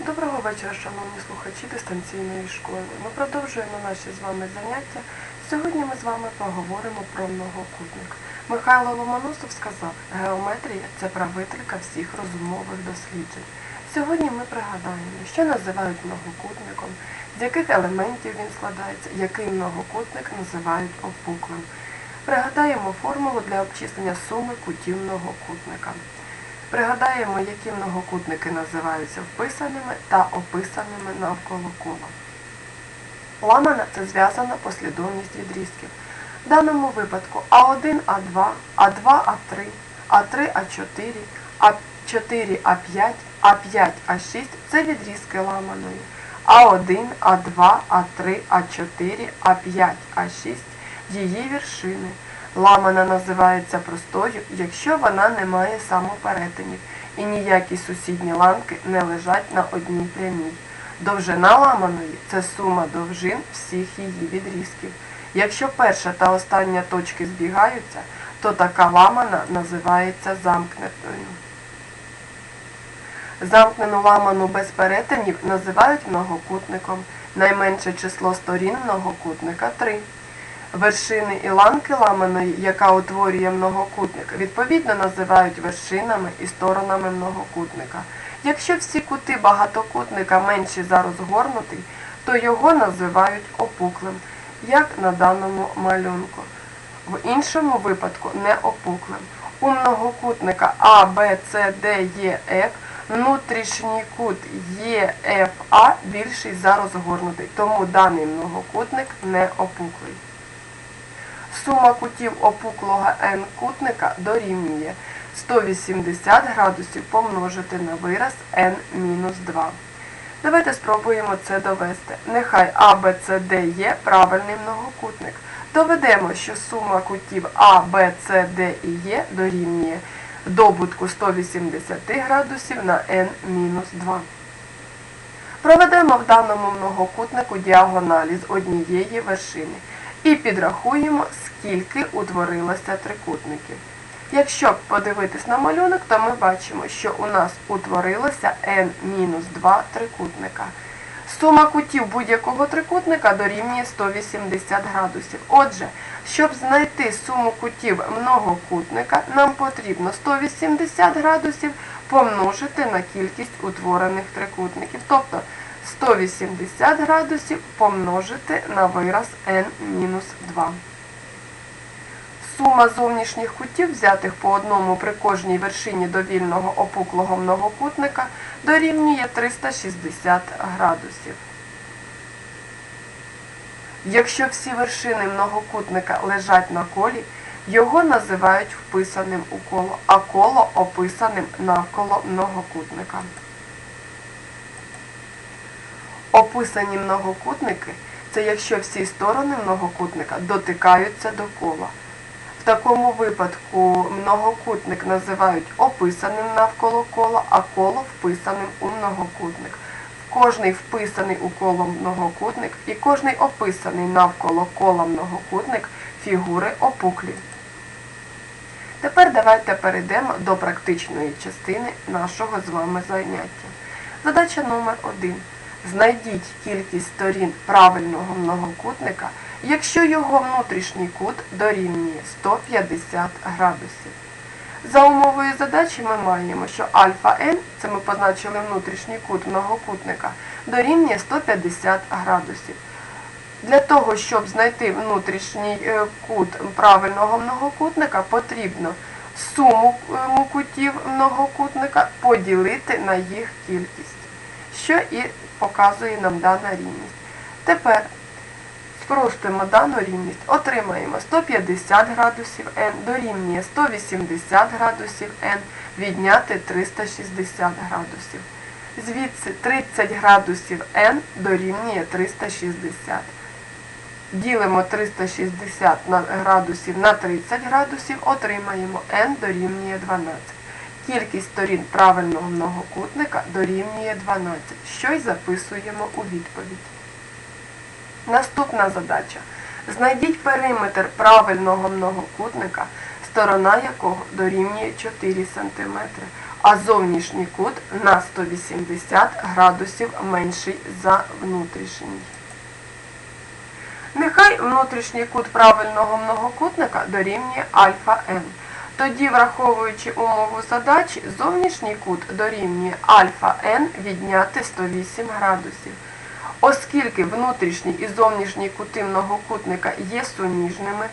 Доброго вечора, шановні слухачі дистанційної школи. Ми продовжуємо наші з вами заняття. Сьогодні ми з вами поговоримо про многокутник. Михайло Ломоносов сказав, геометрія це правителька всіх розумових досліджень. Сьогодні ми пригадаємо, що називають многокутником, з яких елементів він складається, який многокутник називають опуклим. Пригадаємо формулу для обчислення суми кутів многокутника. Пригадаємо, які многокутники називаються вписаними та описаними навколо кола. Ламана це зв'язана послідовність відрізків. В даному випадку А1, А2, А2, А3, А3, А4, А4, А5, А5, А6 це відрізки ламаної. А1, А2, А3, А4, А5, А6 її вершини. Ламана називається простою, якщо вона не має самоперетинів і ніякі сусідні ланки не лежать на одній прямій. Довжина ламаної це сума довжин всіх її відрізків. Якщо перша та остання точки збігаються, то така ламана називається замкненою. Замкнену ламану без перетинів називають многокутником. Найменше число сторін многокутника 3. Вершини і ланки ламаної, яка утворює многокутник, відповідно називають вершинами і сторонами многокутника. Якщо всі кути багатокутника менші за розгорнутий, то його називають опуклим, як на даному малюнку. В іншому випадку не опуклим. У многокутника А, Б, С, Д, Е, Ф внутрішній кут ЄФА більший за розгорнутий, тому даний многокутник не опуклий. Сума кутів опуклого n-кутника дорівнює 180 градусів помножити на вираз n-2. Давайте спробуємо це довести. Нехай Д є правильний многокутник. Доведемо, що сума кутів А, Б, С, Д і Е дорівнює добутку 180 градусів на n-2. Проведемо в даному многокутнику діагоналі з однієї вершини і підрахуємо, скільки утворилося трикутників. Якщо подивитись на малюнок, то ми бачимо, що у нас утворилося n-2 трикутника. Сума кутів будь-якого трикутника дорівнює 180 градусів. Отже, щоб знайти суму кутів многокутника, нам потрібно 180 градусів помножити на кількість утворених трикутників. Тобто 180 градусів помножити на вираз n-2. Сума зовнішніх кутів, взятих по одному при кожній вершині довільного опуклого многокутника, дорівнює 360 градусів. Якщо всі вершини многокутника лежать на колі, його називають вписаним у коло, а коло описаним навколо многокутника. Описані многокутники це якщо всі сторони многокутника дотикаються до кола. В такому випадку многокутник називають описаним навколо кола, а коло вписаним у многокутник. Кожний вписаний у коло многокутник і кожний описаний навколо кола многокутник фігури опуклі. Тепер давайте перейдемо до практичної частини нашого з вами заняття. Задача номер 1. Знайдіть кількість сторін правильного многокутника, якщо його внутрішній кут дорівнює 150 градусів. За умовою задачі ми маємо, що альфа n, це ми позначили внутрішній кут многокутника, дорівнює 150 градусів. Для того, щоб знайти внутрішній е, кут правильного многокутника, потрібно суму е, кутів многокутника поділити на їх кількість, що і показує нам дана рівність. Тепер спростимо дану рівність, отримаємо 150 градусів n дорівнює 180 градусів n відняти 360 градусів. Звідси 30 градусів n дорівнює 360. Ділимо 360 градусів на 30 градусів, отримаємо n дорівнює 12. Кількість сторін правильного многокутника дорівнює 12, що й записуємо у відповідь. Наступна задача. Знайдіть периметр правильного многокутника, сторона якого дорівнює 4 см, а зовнішній кут на 180 градусів менший за внутрішній. Нехай внутрішній кут правильного многокутника дорівнює альфа n. Тоді, враховуючи умову задачі, зовнішній кут дорівнює альфа n відняти 108 градусів. Оскільки внутрішній і зовнішній кути многокутника є суміжними,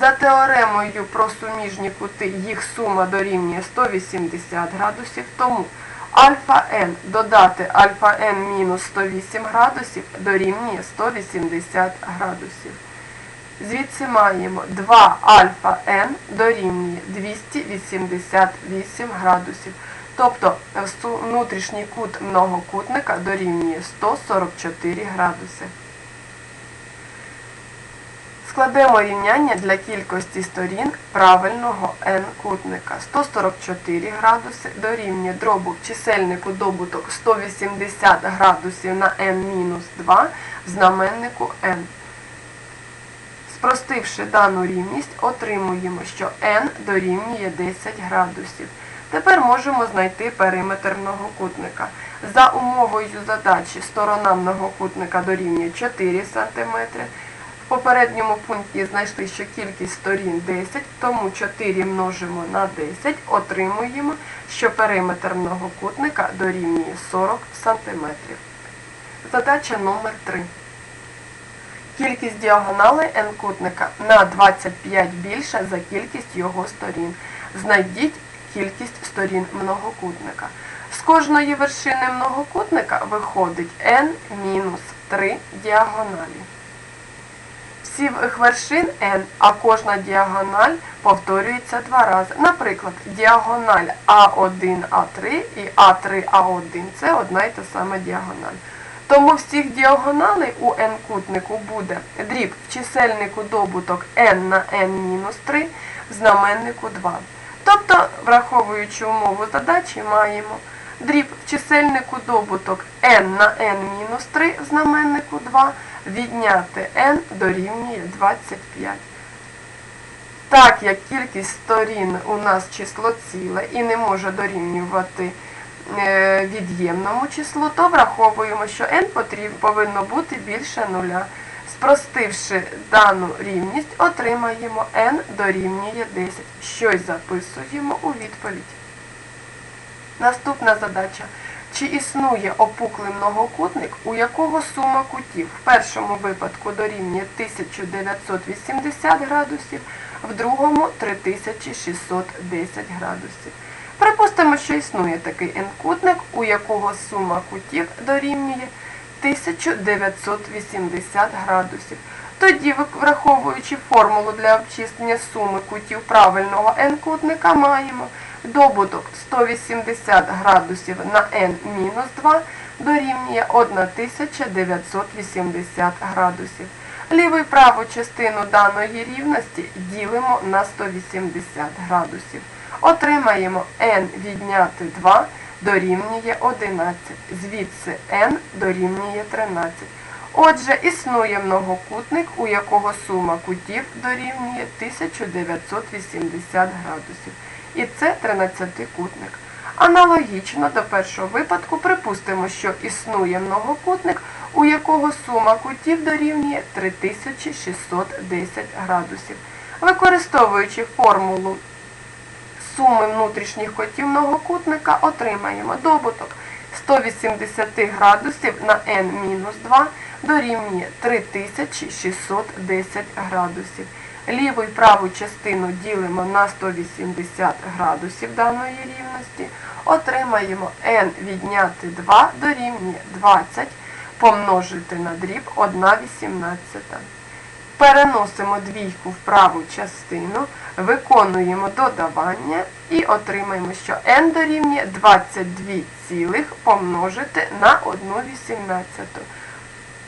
за теоремою про суміжні кути їх сума дорівнює 180 градусів, тому альфа n додати альфа n мінус 108 градусів дорівнює 180 градусів. Звідси маємо 2 альфа n дорівнює 288 градусів. Тобто внутрішній кут многокутника дорівнює 144 градуси. Складемо рівняння для кількості сторін правильного n-кутника. 144 градуси дорівнює дробу в чисельнику добуток 180 градусів на n-2 в знаменнику n. Спростивши дану рівність, отримуємо, що n дорівнює 10 градусів. Тепер можемо знайти периметр многокутника. За умовою задачі сторона многокутника дорівнює 4 см. В попередньому пункті знайшли, що кількість сторін 10, тому 4 множимо на 10, отримуємо, що периметр многокутника дорівнює 40 см. Задача номер 3. Кількість діагоналей n-кутника на 25 більша за кількість його сторін. Знайдіть кількість сторін многокутника. З кожної вершини многокутника виходить n мінус 3 діагоналі. Всіх вершин n, а кожна діагональ повторюється два рази. Наприклад, діагональ А1, А3 і А3, А1 це одна і та сама діагональ. Тому всіх діагоналей у n-кутнику буде дріб в чисельнику добуток n на n-3, в знаменнику 2. Тобто, враховуючи умову задачі, маємо дріб в чисельнику добуток n на n-3 в знаменнику 2, відняти n дорівнює 25. Так як кількість сторін у нас число ціле і не може дорівнювати е, від'ємному числу, то враховуємо, що n потрібно, повинно бути більше нуля. Спростивши дану рівність, отримаємо n дорівнює 10. Щось записуємо у відповідь. Наступна задача. Чи існує опуклий многокутник, у якого сума кутів в першому випадку дорівнює 1980 градусів, в другому 3610 градусів. Припустимо, що існує такий n-кутник, у якого сума кутів дорівнює 1980 градусів. Тоді, враховуючи формулу для обчислення суми кутів правильного n-кутника, маємо добуток 180 градусів на n-2 дорівнює 1980 градусів. Ліву і праву частину даної рівності ділимо на 180 градусів. Отримаємо n відняти 2 дорівнює 11, звідси n дорівнює 13. Отже, існує многокутник, у якого сума кутів дорівнює 1980 градусів. І це 13-кутник. Аналогічно до першого випадку припустимо, що існує многокутник, у якого сума кутів дорівнює 3610 градусів. Використовуючи формулу суми внутрішніх котів многокутника отримаємо добуток 180 градусів на n-2 дорівнює 3610 градусів. Ліву і праву частину ділимо на 180 градусів даної рівності. Отримаємо n відняти 2 дорівнює 20 помножити на дріб 1,18. Переносимо двійку в праву частину, виконуємо додавання і отримаємо, що n дорівнює 22 цілих помножити на 1,18.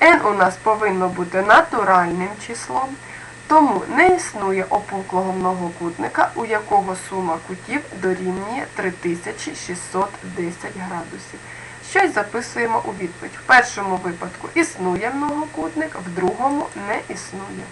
n у нас повинно бути натуральним числом, тому не існує опуклого многокутника, у якого сума кутів дорівнює 3610 градусів. Щось записуємо у відповідь. В першому випадку існує многокутник, в другому не існує.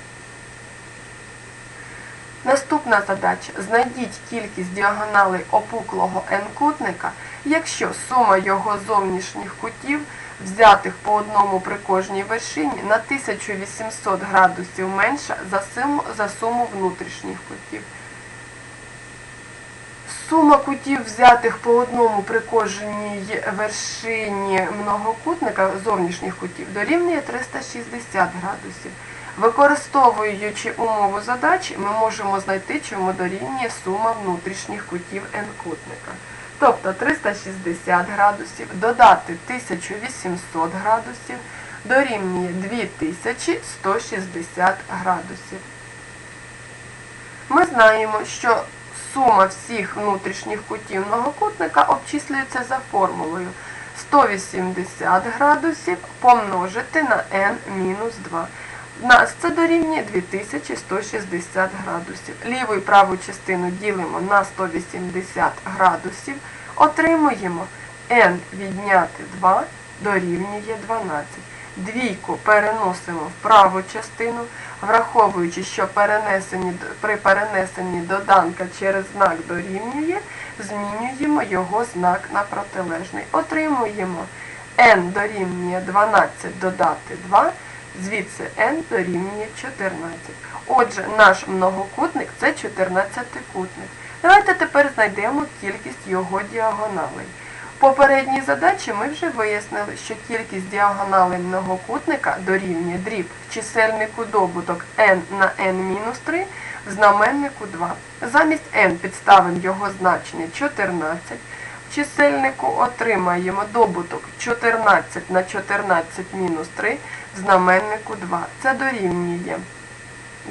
Наступна задача. Знайдіть кількість діагоналей опуклого n-кутника, якщо сума його зовнішніх кутів, взятих по одному при кожній вершині, на 1800 градусів менша за суму, внутрішніх кутів. Сума кутів, взятих по одному при кожній вершині многокутника зовнішніх кутів, дорівнює 360 градусів. Використовуючи умову задачі, ми можемо знайти, чому дорівнює сума внутрішніх кутів n-кутника. Тобто 360 градусів додати 1800 градусів дорівнює 2160 градусів. Ми знаємо, що сума всіх внутрішніх кутів многокутника обчислюється за формулою 180 градусів помножити на n-2. В нас це дорівнює 2160 градусів. Ліву і праву частину ділимо на 180 градусів, отримуємо n відняти 2 дорівнює 12. Двійку переносимо в праву частину, враховуючи, що перенесені, при перенесенні доданка через знак дорівнює, змінюємо його знак на протилежний. Отримуємо n дорівнює 12 додати 2, звідси n дорівнює 14. Отже, наш многокутник це 14-кутник. Давайте тепер знайдемо кількість його діагоналей. Попередній задачі ми вже вияснили, що кількість діагоналей многокутника дорівнює дріб в чисельнику добуток n на n-3, в знаменнику 2. Замість n підставимо його значення 14. В чисельнику отримаємо добуток 14 на 14 мінус 3, в знаменнику 2. Це дорівнює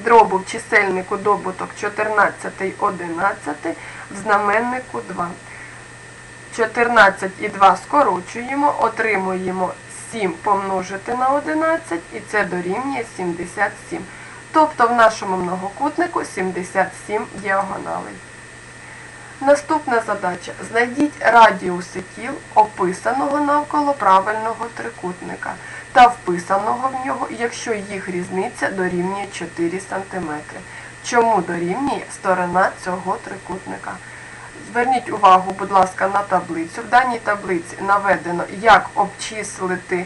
дробу в чисельнику добуток 14 11, в знаменнику 2. 14 і 2 скорочуємо, отримуємо 7 помножити на 11 і це дорівнює 77. Тобто в нашому многокутнику 77 діагоналей. Наступна задача. Знайдіть радіуси кіл описаного навколо правильного трикутника та вписаного в нього, якщо їх різниця дорівнює 4 см. Чому дорівнює сторона цього трикутника? Зверніть увагу, будь ласка, на таблицю. В даній таблиці наведено, як обчислити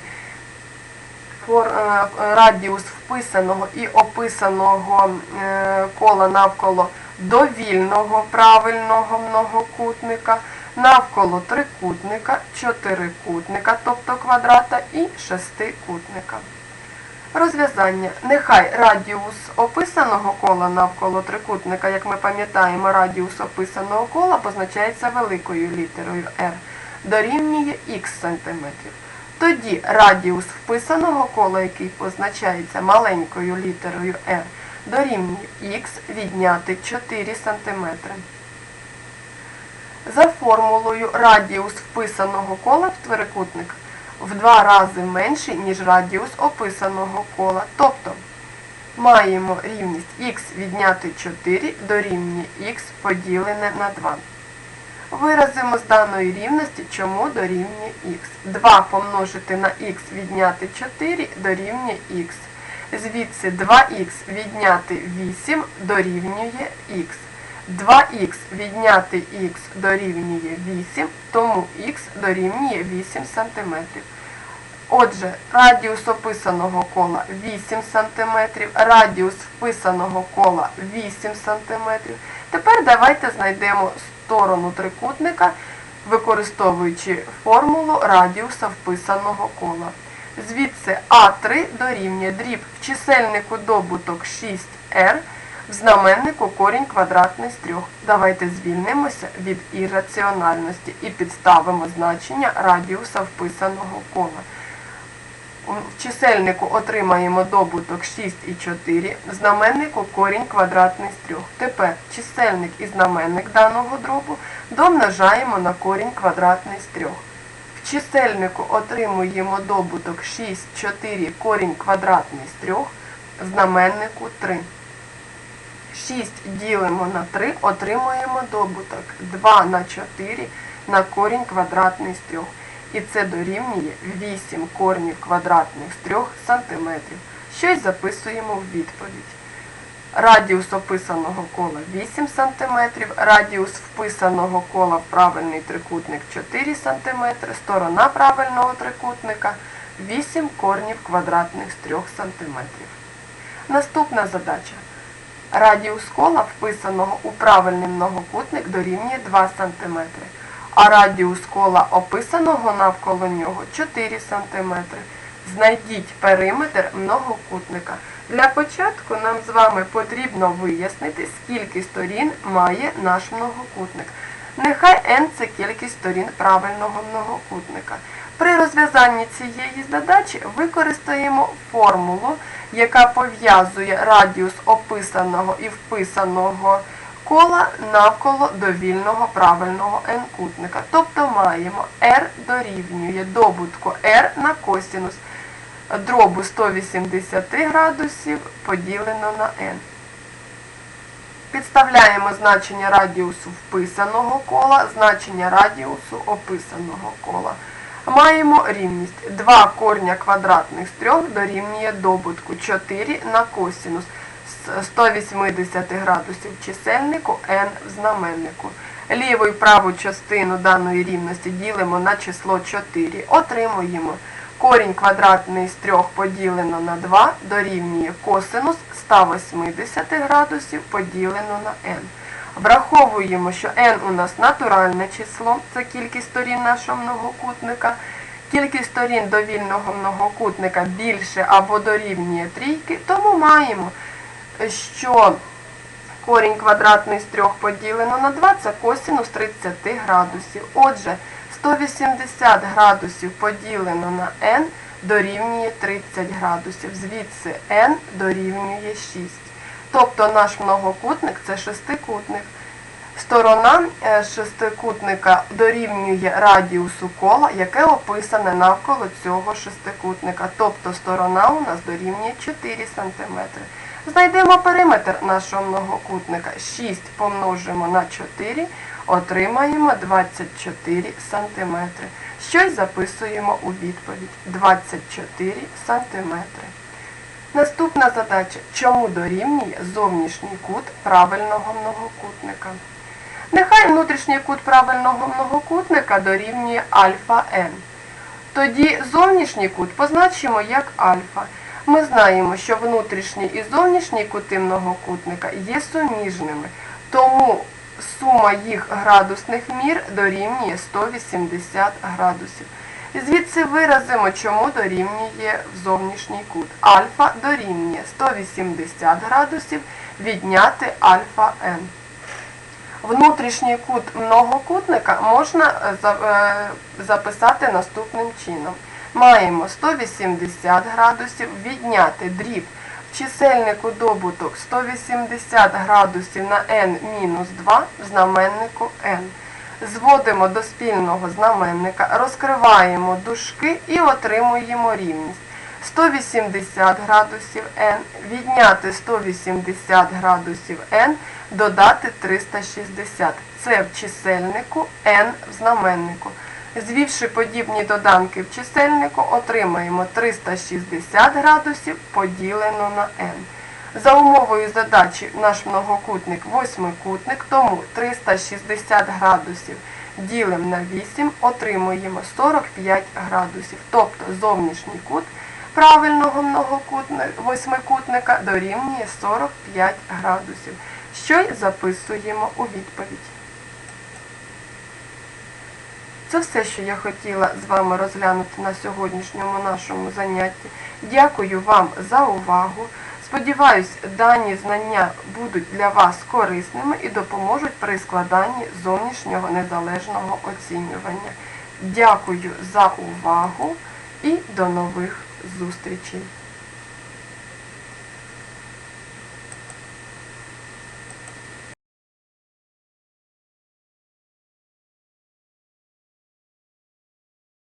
радіус вписаного і описаного е, кола навколо довільного правильного многокутника, навколо трикутника, чотирикутника, тобто квадрата, і шестикутника. Розв'язання. Нехай радіус описаного кола навколо трикутника, як ми пам'ятаємо, радіус описаного кола позначається великою літерою R, дорівнює х см. Тоді радіус вписаного кола, який позначається маленькою літерою R, дорівнює х відняти 4 см. За формулою радіус вписаного кола в трикутник в два рази менший, ніж радіус описаного кола. Тобто маємо рівність х відняти 4 дорівнює х поділене на 2. Виразимо з даної рівності, чому дорівнює х. 2 помножити на х відняти 4 дорівнює х. Звідси 2х відняти 8 дорівнює х. 2х відняти х дорівнює 8, тому х дорівнює 8 см. Отже, радіус описаного кола 8 см, радіус вписаного кола 8 см. Тепер давайте знайдемо сторону трикутника, використовуючи формулу радіуса вписаного кола. Звідси А3 дорівнює дріб в чисельнику добуток 6r, в знаменнику корінь квадратний з 3. Давайте звільнимося від ірраціональності і підставимо значення радіуса вписаного кола. В чисельнику отримаємо добуток 6 і 4, в знаменнику корінь квадратний з 3. Тепер чисельник і знаменник даного дробу домножаємо на корінь квадратний з 3. В чисельнику отримуємо добуток 6, 4, корінь квадратний з 3, в знаменнику 3. 6 ділимо на 3, отримуємо добуток 2 на 4 на корінь квадратний з 3. І це дорівнює 8 корнів квадратних з 3 см. Щось записуємо в відповідь. Радіус описаного кола 8 см, радіус вписаного кола в правильний трикутник 4 см, сторона правильного трикутника 8 корнів квадратних з 3 см. Наступна задача. Радіус кола, вписаного у правильний многокутник, дорівнює 2 см, а радіус кола, описаного навколо нього 4 см. Знайдіть периметр многокутника. Для початку нам з вами потрібно вияснити, скільки сторін має наш многокутник. Нехай n – це кількість сторін правильного многокутника. При розв'язанні цієї задачі використаємо формулу, яка пов'язує радіус описаного і вписаного кола навколо довільного правильного n-кутника. Тобто маємо r дорівнює добутку r на косінус дробу 180 градусів поділено на n. Підставляємо значення радіусу вписаного кола, значення радіусу описаного кола. Маємо рівність 2 корня квадратних з 3 дорівнює добутку 4 на косінус з 180 градусів чисельнику n в знаменнику. Ліву і праву частину даної рівності ділимо на число 4. Отримуємо корінь квадратний з 3 поділено на 2 дорівнює косинус 180 градусів поділено на n. Враховуємо, що n у нас натуральне число, це кількість сторін нашого многокутника. Кількість сторін довільного многокутника більше або дорівнює трійки, тому маємо, що корінь квадратний з 3 поділено на 2 це косинус 30 градусів. Отже, 180 градусів поділено на n дорівнює 30 градусів. Звідси n дорівнює 6. Тобто наш многокутник це шестикутник. Сторона е, шестикутника дорівнює радіусу кола, яке описане навколо цього шестикутника. Тобто сторона у нас дорівнює 4 см. Знайдемо периметр нашого многокутника. 6 помножимо на 4, отримаємо 24 см. Щось записуємо у відповідь. 24 см. Наступна задача. Чому дорівнює зовнішній кут правильного многокутника? Нехай внутрішній кут правильного многокутника дорівнює альфа n. Тоді зовнішній кут позначимо як альфа. Ми знаємо, що внутрішній і зовнішній кути многокутника є суміжними, тому сума їх градусних мір дорівнює 180 градусів. Звідси виразимо, чому дорівнює зовнішній кут. Альфа дорівнює 180 градусів відняти альфа n. Внутрішній кут многокутника можна е, е, записати наступним чином. Маємо 180 градусів відняти дріб в чисельнику добуток 180 градусів на n-2 в знаменнику n. Зводимо до спільного знаменника, розкриваємо дужки і отримуємо рівність. 180 градусів n, відняти 180 градусів n, додати 360. Це в чисельнику n в знаменнику. Звівши подібні доданки в чисельнику, отримаємо 360 градусів поділено на n. За умовою задачі наш многокутник восьмикутник, тому 360 градусів ділимо на 8, отримуємо 45 градусів. Тобто зовнішній кут правильного многокутника, восьмикутника дорівнює 45 градусів, що й записуємо у відповідь. Це все, що я хотіла з вами розглянути на сьогоднішньому нашому занятті. Дякую вам за увагу. Сподіваюсь, дані знання будуть для вас корисними і допоможуть при складанні зовнішнього незалежного оцінювання. Дякую за увагу і до нових зустрічей!